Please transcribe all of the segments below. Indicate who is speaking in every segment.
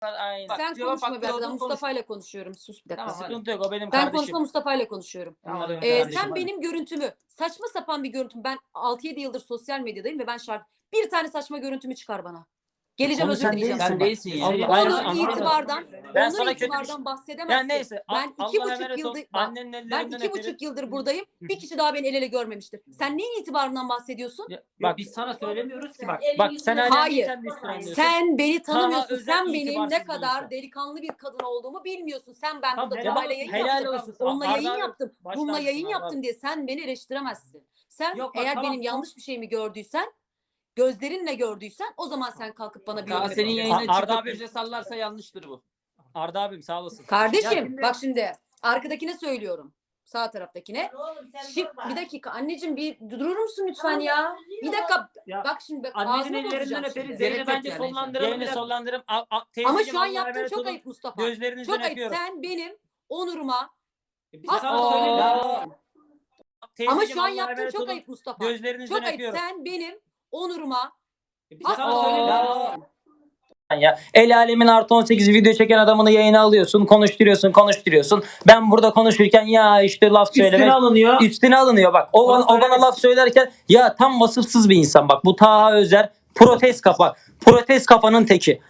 Speaker 1: Aynen.
Speaker 2: Sen
Speaker 1: Cevap
Speaker 2: konuşma
Speaker 1: hakkı
Speaker 2: bir
Speaker 1: olduğunu.
Speaker 2: Mustafa ile konuşuyorum. Sus bir dakika.
Speaker 1: Tamam sıkıntı yok o benim
Speaker 2: Ben
Speaker 1: kardeşim.
Speaker 2: konuşma Mustafa ile konuşuyorum.
Speaker 1: Benim
Speaker 2: Ee,
Speaker 1: kardeşim,
Speaker 2: sen
Speaker 1: hadi.
Speaker 2: benim görüntümü saçma sapan bir görüntüm. Ben 6-7 yıldır sosyal medyadayım ve ben şarkı bir tane saçma görüntümü çıkar bana. Geleceğim
Speaker 3: Onu
Speaker 2: özür
Speaker 3: sen
Speaker 2: dileyeceğim.
Speaker 3: değilsin
Speaker 1: Sen değilsin ya.
Speaker 3: Allah-
Speaker 1: Ben-
Speaker 2: Onur
Speaker 1: anlamadım.
Speaker 2: itibardan,
Speaker 1: Ben
Speaker 2: onur
Speaker 1: sana kötü bir
Speaker 2: itibardan
Speaker 1: şey-
Speaker 2: bahsedemezsin.
Speaker 1: Ya neyse.
Speaker 2: Ben
Speaker 1: Al-
Speaker 2: iki
Speaker 1: Allah'a
Speaker 2: buçuk
Speaker 1: emanet ol.
Speaker 2: yıldır- bak,
Speaker 1: Annenin
Speaker 2: Ben
Speaker 1: ellerinden
Speaker 2: iki
Speaker 1: öperim.
Speaker 2: buçuk yıldır buradayım. Bir kişi daha beni el ele görmemiştir. Sen neyin itibarından bahsediyorsun?
Speaker 1: Ya,
Speaker 3: Bak
Speaker 1: Bak
Speaker 3: biz sana söylemiyoruz ki bak.
Speaker 1: bak sen hala
Speaker 2: Hayır.
Speaker 1: alıyorsun?
Speaker 2: Sen beni tanımıyorsun.
Speaker 1: özel
Speaker 2: Sen benim ne kadar
Speaker 1: insan.
Speaker 2: delikanlı bir kadın olduğumu bilmiyorsun. Sen ben
Speaker 1: Tamam,
Speaker 2: burada
Speaker 1: helal olsun,
Speaker 2: yayın
Speaker 1: helal
Speaker 2: yaptım.
Speaker 1: olsun.
Speaker 2: Onunla
Speaker 1: Arda
Speaker 2: yayın
Speaker 1: abi,
Speaker 2: yaptım.
Speaker 1: başlarsın
Speaker 2: Bununla yayın yaptım diye sen beni eleştiremezsin. Sen
Speaker 1: Yok, bak,
Speaker 2: eğer
Speaker 1: tamam,
Speaker 2: benim
Speaker 1: tamam.
Speaker 2: yanlış bir şeyimi gördüysen gözlerinle gördüysen o zaman sen kalkıp bana bir
Speaker 3: Daha
Speaker 2: yorum
Speaker 3: senin yayına
Speaker 1: Arda
Speaker 3: çıkıp
Speaker 1: abi-
Speaker 3: bize sallarsa yanlıştır bu.
Speaker 1: Arda abim sağ olasın.
Speaker 2: Kardeşim
Speaker 1: şimdi-
Speaker 2: bak şimdi arkadakine söylüyorum. Sağ taraftakine.
Speaker 4: Oğlum sen
Speaker 2: bir dakika anneciğim bir durur musun lütfen ya? Bir dakika.
Speaker 1: Ya,
Speaker 2: Bak şimdi bak,
Speaker 3: Annenin
Speaker 2: ağzıma
Speaker 3: ellerinden
Speaker 2: bozacağım
Speaker 3: öperiz.
Speaker 2: şimdi.
Speaker 3: Gerek
Speaker 1: Yayını
Speaker 3: yok
Speaker 1: bence
Speaker 3: yani.
Speaker 1: sonlandıralım. Yayını
Speaker 3: biraz.
Speaker 1: sonlandıralım. A- a-
Speaker 2: Ama
Speaker 1: teyzeciğim,
Speaker 2: şu an
Speaker 1: Allah'a
Speaker 2: yaptığın
Speaker 1: emanet
Speaker 2: çok
Speaker 1: olun.
Speaker 2: ayıp Mustafa.
Speaker 1: Gözlerinizden
Speaker 2: Çok ayıp.
Speaker 1: öpüyorum.
Speaker 2: Sen benim onuruma Aa,
Speaker 3: sana söylemiyoruz.
Speaker 1: Teyzeciğim,
Speaker 2: ama şu an
Speaker 1: Allah'a
Speaker 2: yaptığın
Speaker 1: emanet
Speaker 2: çok
Speaker 1: olun.
Speaker 2: ayıp Mustafa.
Speaker 1: Gözlerinizden
Speaker 2: Çok ayıp.
Speaker 1: öpüyorum.
Speaker 2: Sen benim onuruma
Speaker 3: Biz
Speaker 2: Aa.
Speaker 3: sana söylemiyoruz.
Speaker 1: ya. El alemin artı 18 video çeken adamını yayına alıyorsun, konuşturuyorsun, konuşturuyorsun. Ben burada konuşurken ya işte laf söyleme.
Speaker 3: Üstüne alınıyor.
Speaker 1: Üstüne alınıyor bak. O, bana, o bana
Speaker 3: söylemek-
Speaker 1: laf söylerken ya tam vasıfsız bir insan bak. Bu Taha Özer protest kafa. Protest kafanın teki.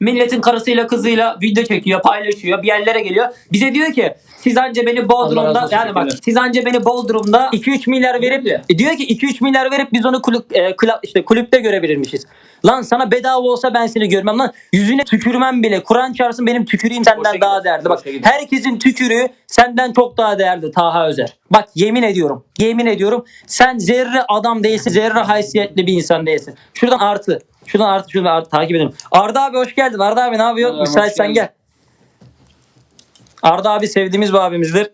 Speaker 3: Milletin karısıyla kızıyla video çekiyor, paylaşıyor, bir yerlere geliyor. Bize diyor ki siz anca beni Bodrum'da yani bak siz anca beni Bodrum'da
Speaker 1: 2-3 milyar verip e, diyor ki 2-3 milyar verip biz onu kulüp, e, kla- işte kulüpte görebilirmişiz. Lan sana bedava olsa ben seni görmem lan. Yüzüne tükürmem bile. Kur'an çağırsın benim tükürüğüm senden
Speaker 3: Boşa
Speaker 1: daha değerli. Bak
Speaker 3: boşa
Speaker 1: herkesin tükürüğü senden çok daha değerli Taha Özer. Bak yemin ediyorum. Yemin ediyorum. Sen zerre adam değilsin. Zerre haysiyetli bir insan değilsin. Şuradan artı. Şuradan artı. Şuradan artı. Takip edelim. Arda abi hoş geldin. Arda abi ne yapıyorsun? Müsaitsen gel. Arda abi sevdiğimiz bir abimizdir.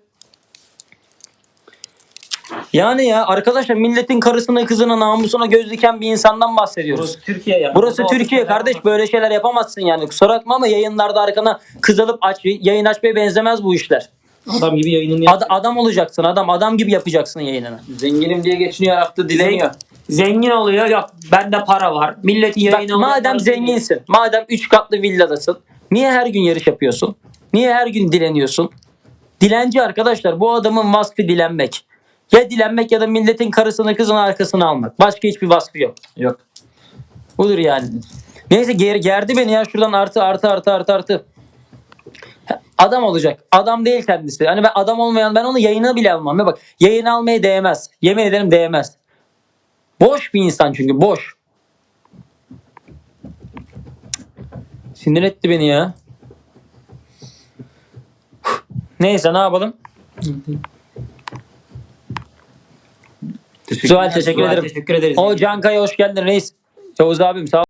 Speaker 1: Yani ya arkadaşlar milletin karısına kızına namusuna göz diken bir insandan bahsediyoruz.
Speaker 3: Burası Türkiye ya.
Speaker 1: Burası Türkiye kardeş böyle şeyler yapamazsın yani. Kusura bakma ama yayınlarda arkana kız alıp aç, yayın açmaya benzemez bu işler.
Speaker 3: Adam gibi yayınını
Speaker 1: Ad- adam olacaksın adam adam gibi yapacaksın yayınını.
Speaker 3: Zenginim diye geçiniyor yaptı dileniyor. Zengin oluyor yok bende para var. Milletin
Speaker 1: Bak,
Speaker 3: yayını alıyor,
Speaker 1: madem
Speaker 3: parası
Speaker 1: zenginsin, madem 3 katlı villadasın, niye her gün yarış yapıyorsun? Niye her gün dileniyorsun? Dilenci arkadaşlar bu adamın vasfı dilenmek. Ya dilenmek ya da milletin karısını kızını arkasına almak. Başka hiçbir vasfı yok.
Speaker 3: Yok.
Speaker 1: Budur yani. Neyse ger gerdi beni ya şuradan artı artı artı artı artı. Adam olacak. Adam değil kendisi. Hani ben adam olmayan ben onu yayına bile almam. Ya bak yayına almaya değmez. Yemin ederim değmez. Boş bir insan çünkü boş. Sinir etti beni ya. Neyse ne yapalım?
Speaker 3: Teşekkür
Speaker 1: Zuhal, teşekkür ederim.
Speaker 3: Teşekkür ederiz.
Speaker 1: O Cankaya hoş geldin reis. Yavuz abim sağ.